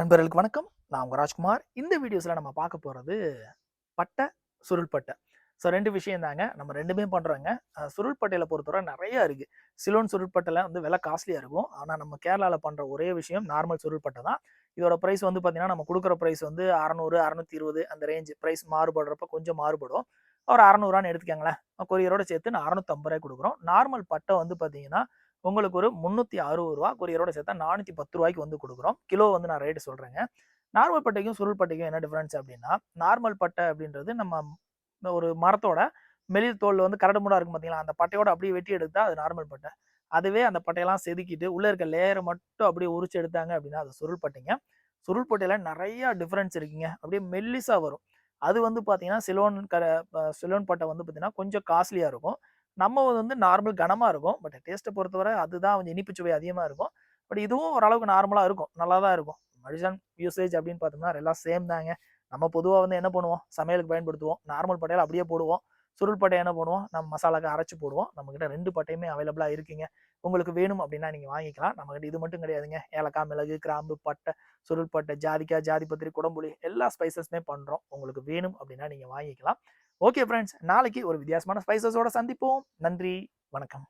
நண்பர்களுக்கு வணக்கம். நான் உங்கள் ராஜ்குமார். இந்த வீடியோஸில் நம்ம பார்க்க போகிறது பட்டை சுருள்பட்டை. ஸோ ரெண்டு விஷயம் தாங்க. நம்ம ரெண்டுமே பண்ணுறோங்க சுருள்பட்டையில் பொறுத்தவரை நிறைய இருக்குது சிலோன் சுருள்பட்டையில் வந்து விலை காஸ்ட்லியாக இருக்கும். ஆனால் நம்ம கேரளாவில் பண்ணுற ஒரே விஷயம் நார்மல் சுருள்பட்டை தான். இதோட ப்ரைஸ் வந்து பார்த்தீங்கன்னா நம்ம கொடுக்குற ப்ரைஸ் வந்து அறநூறு அறநூற்றி இருபது அந்த ரேஞ்ச் ப்ரைஸ் மாறுபடுறப்ப கொஞ்சம் மாறுபடும். ஒரு அறநூறுவான்னு எடுத்துக்கோங்களேன். கொரியரோட சேர்த்து நான் அறநூற்றம்பது ரூபாய் கொடுக்குறோம். நார்மல் பட்டை வந்து பார்த்தீங்கன்னா உங்களுக்கு ஒரு முந்நூற்றி அறுபது ரூபா கொரியரோட சேர்த்தா நானூற்றி பத்து ரூபாய்க்கு வந்து கொடுக்குறோம். கிலோ வந்து நான் ரேட்டு சொல்கிறேங்க நார்மல் பட்டைக்கும் சுருள் பட்டைக்கும் என்ன டிஃப்ரென்ஸ் அப்படின்னா நார்மல் பட்டை அப்படின்றது நம்ம ஒரு மரத்தோட மெலிர் தோல் வந்து கரடு மூடாக இருக்கும் பார்த்தீங்களா அந்த பட்டையோட அப்படியே வெட்டி எடுத்தால் அது நார்மல் பட்டை. அதுவே அந்த பட்டையெல்லாம் செதுக்கிட்டு உள்ளே இருக்க லேயரை மட்டும் அப்படியே உரிச்சு எடுத்தாங்க அப்படின்னா அது சுருள் பட்டைங்க. சுருள் பட்டையில் நிறையா டிஃப்ரென்ஸ் இருக்குங்க. அப்படியே மெல்லிஸாக வரும். அது வந்து பார்த்தீங்கன்னா சிலோன் க சிலோன் பட்டை வந்து பார்த்தீங்கன்னா கொஞ்சம் காஸ்ட்லியாக இருக்கும். நம்ம வந்து நார்மல் கனமாக இருக்கும். பட் டேஸ்ட்டை பொறுத்தவரை அதுதான் கொஞ்சம் இனிப்பு சுவை அதிகமாக இருக்கும். பட் இதுவும் ஓரளவுக்கு நார்மலாக இருக்கும். நல்லா தான் இருக்கும். மனுஷன் யூசேஜ் அப்படின்னு பார்த்தோம்னா எல்லாம் சேம் தாங்க. நம்ம பொதுவாக வந்து என்ன பண்ணுவோம்? சமையலுக்கு பயன்படுத்துவோம். நார்மல் பட்டையில் அப்படியே போடுவோம். சுருள் பட்டை என்ன பண்ணுவோம்? நம்ம மசாலாக்கு அரைச்சி போடுவோம். நம்மக்கிட்ட ரெண்டு பட்டையுமே அவைலபிளாக இருக்குங்க. உங்களுக்கு வேணும் அப்படின்னா நீங்கள் வாங்கிக்கலாம். நம்மக்கிட்ட இது மட்டும் கிடையாதுங்க. ஏலக்காய் மிளகு கிராம்பு பட்டை சுருள் பட்டை ஜாதிக்காய் ஜாதி பத்திரி குடம்புளி எல்லா ஸ்பைசஸுமே பண்ணுறோம் உங்களுக்கு வேணும் அப்படின்னா நீங்கள் வாங்கிக்கலாம். ஓகே ஃப்ரெண்ட்ஸ் நாளைக்கு ஒரு வித்தியாசமான ஸ்பைசஸோட சந்திப்போம். நன்றி. வணக்கம்.